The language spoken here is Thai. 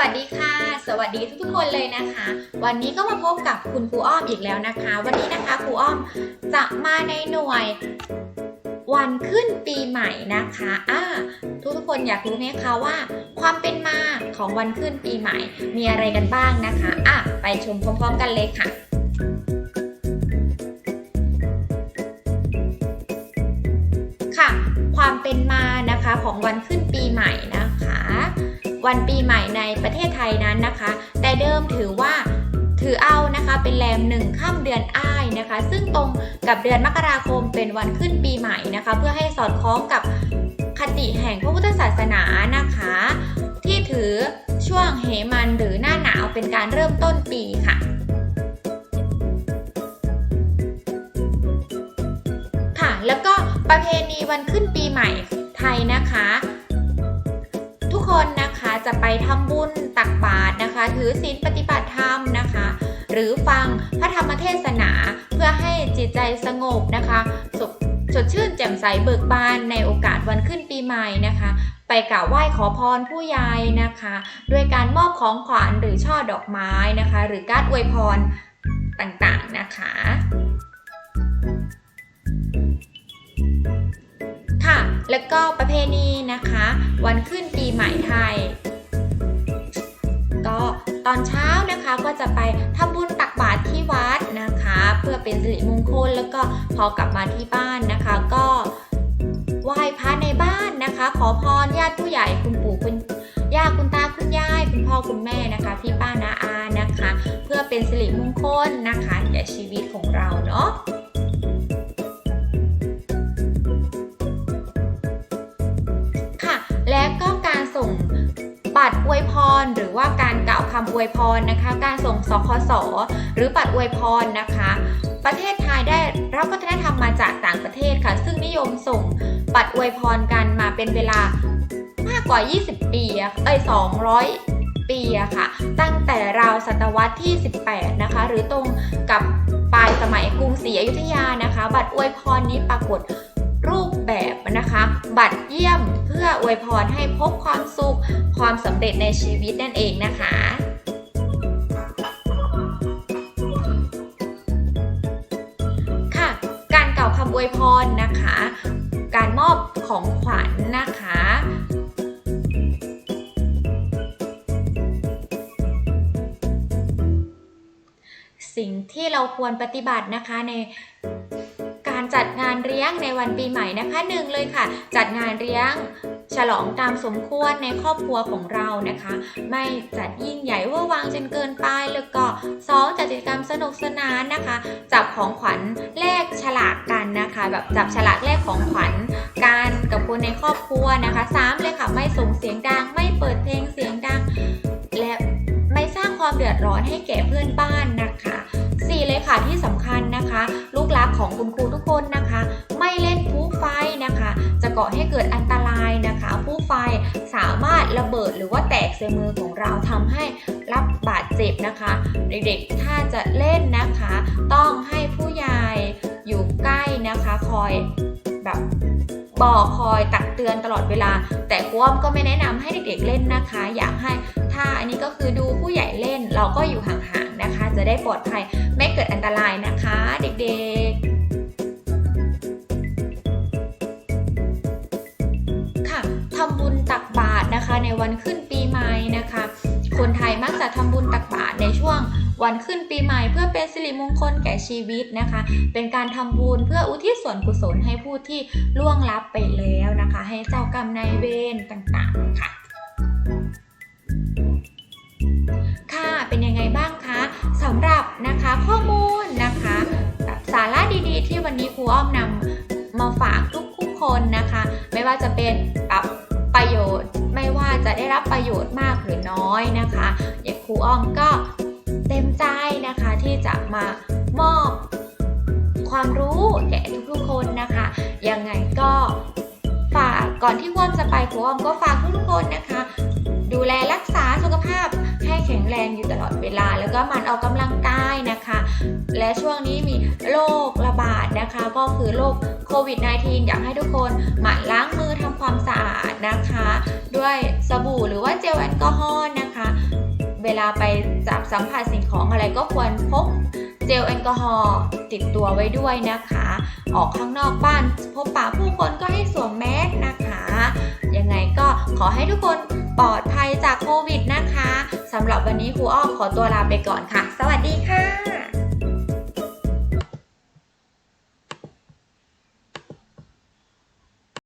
วัสดีค่ะ สวัสดีทุกๆคนเลยนะคะ วันนี้ก็มาพบกับคุณครูอ้อมอีกแล้วนะคะ วันนี้นะคะครูอ้อมจะมาในหน่วย วันขึ้นปีใหม่นะคะอ่าทุกๆคนอยากรู้ไหมคะว่า ความเป็นมาของวันขึ้นปีใหม่ มีอะไรกันบ้างนะคะอะไปชมพร้อมๆกันเลยค่ะค่ะ ความเป็นมานะคะของวันขึ้นปีใหม่นะคะ วันปีใหม่ในประเทศไทยนั้นนะคะ แต่เดิมถือว่าถือเอานะคะเป็นแรมหนึ่งค่ำเดือนอ้ายนะคะ ซึ่งตรงกับเดือนมกราคมเป็นวันขึ้นปีใหม่นะคะ เพื่อให้สอดคล้องกับคติแห่งพระพุทธศาสนานะคะ ที่ถือช่วงเหมันหรือหน้าหนาวเป็นการเริ่มต้นปีค่ะค่ะแล้วก็ประเพณีวันขึ้นปีใหม่ไทยนะคะ ทุกคนนะคะ จะไปทำบุญตักบาตรนะคะ ถือศีลปฏิบัติธรรมนะคะ หรือฟังพระธรรมเทศนาเพื่อให้จิตใจสงบนะคะสดสดชื่นแจ่มใสเบิกบานในโอกาสวันขึ้นปีใหม่นะคะ ไปกราบไหว้ขอพรผู้ใหญ่นะคะด้วยการมอบของขวัญหรือช่อดอกไม้นะคะ หรือการ์ดอวยพรต่างๆนะคะ แล้วก็ประเพณีนะคะ วันขึ้นปีใหม่ไทย ก็ตอนเช้านะคะก็จะไปทำบุญตักบาตรที่วัดนะคะ เพื่อเป็นสิริมงคลแล้วก็พอกลับมาที่บ้านนะคะ ก็ไหว้พระในบ้านนะคะ ขอพรญาติผู้ใหญ่คุณปู่คุณย่าคุณตาคุณยาย คุณพ่อคุณแม่นะคะพี่ป้านาอานะคะ เพื่อเป็นสิริมงคลนะคะแก่ชีวิตของเราเนาะ บัตรอวยพร หรือว่าการกล่าวคำอวยพรนะคะ การส่งสคสหรือบัตรอวยพรนะคะ ประเทศไทยได้รับวัฒนธรรมมาจากต่างประเทศค่ะ ซึ่งนิยมส่งบัตรอวยพรกันมาเป็นเวลามากกว่า 20 ปีเอ้ย200 ปีอะค่ะ ตั้งแต่ราวศตวรรษที่ 18 นะคะ หรือตรงกับปลายสมัยกรุงศรีอยุธยานะคะ บัตรอวยพรนี้ปรากฏ รูปแบบนะคะ บัตรเยี่ยมเพื่ออวยพรให้พบความสุข ความสำเร็จในชีวิตนั่นเองนะคะค่ะการกล่าวคำอวยพรนะคะ การมอบของขวัญนะคะสิ่งที่เราควรปฏิบัตินะคะใน จัดงานเลี้ยงในวันปีใหม่นะคะหนึ่งเลยค่ะ จัดงานเลี้ยงฉลองตามสมควรในครอบครัวของเรานะคะ ไม่จัดยิ่งใหญ่ว่าวางจนเกินไปแล้วก็สองจัดกิจกรรมสนุกสนานนะคะ จับของขวัญแลกฉลากกันนะคะ แบบจับฉลากแลกของขวัญกันกับคนในครอบครัวนะคะสามเลยค่ะ ไม่ส่งเสียงดัง ไม่เปิดเพลงเสียงดัง และไม่สร้างความเดือดร้อนให้แก่เพื่อนบ้านนะคะสี่เลยค่ะที่สำคัญนะคะลูกหลัก ของคุณครูทุกคนนะคะ ไม่เล่นพลุไฟนะคะ จะก่อให้เกิดอันตรายนะคะพลุไฟสามารถระเบิดหรือว่าแตกใส่มือของเราทำให้รับบาดเจ็บนะคะ เด็กๆถ้าจะเล่นนะคะ ต้องให้ผู้ใหญ่อยู่ใกล้นะคะ คอยแบบบอกคอยตักเตือนตลอดเวลา แต่ครูอ้อมก็ไม่แนะนำให้เด็กๆเล่นนะคะ อยากให้ถ้าอันนี้ก็คือดูผู้ใหญ่เล่นเราก็อยู่ห่างๆนะคะ จะได้ปลอดภัยไม่เกิดอันตรายนะคะ เด็กๆ ในวันขึ้นปีใหม่นะคะ คนไทยมักจะทำบุญตักบาตรในช่วงวันขึ้นปีใหม่เพื่อเป็นสิริมงคลแก่ชีวิตนะคะ เป็นการทำบุญเพื่ออุทิศส่วนกุศลให้ผู้ที่ล่วงลับไปแล้วนะคะ ให้เจ้ากรรมนายเวรต่างๆ ค่ะ ค่ะ เป็นยังไงบ้างคะสำหรับนะคะข้อมูลนะคะแบบสาระดีๆ ที่วันนี้ครูอ้อมนำมาฝากทุกๆคนนะคะ ไม่ว่าจะเป็นแบบประโยชน์ ไม่ว่าจะได้รับประโยชน์มากหรือน้อยนะคะอย่างครูอ้อมก็เต็มใจนะคะที่จะมามอบความรู้แก่ทุกๆคนนะคะยังไงก็ฝากก่อนที่ครูอ้อมจะไปครูอ้อมก็ฝากทุกๆคนนะคะ ดูแลรักษาสุขภาพให้แข็งแรงอยู่ตลอดเวลา แล้วก็มันออกกำลังกายนะคะ และช่วงนี้มีโรคระบาดนะคะ ก็คือโรคโควิด -19 อยากให้ทุกคนหมั่นล้างมือ ด้วยสบู่หรือว่าเจลแอลกอฮอล์นะคะ เวลาไปจับสัมผัสสิ่งของอะไรก็ควรพกเจลแอลกอฮอล์ติดตัวไว้ด้วยนะคะ ออกข้างนอกบ้านพบปะผู้คนก็ให้สวมแมสนะคะ ยังไงก็ขอให้ทุกคนปลอดภัยจากโควิดนะคะสำหรับวันนี้ครูอ้อขอตัวลาไปก่อนค่ะ สวัสดีค่ะ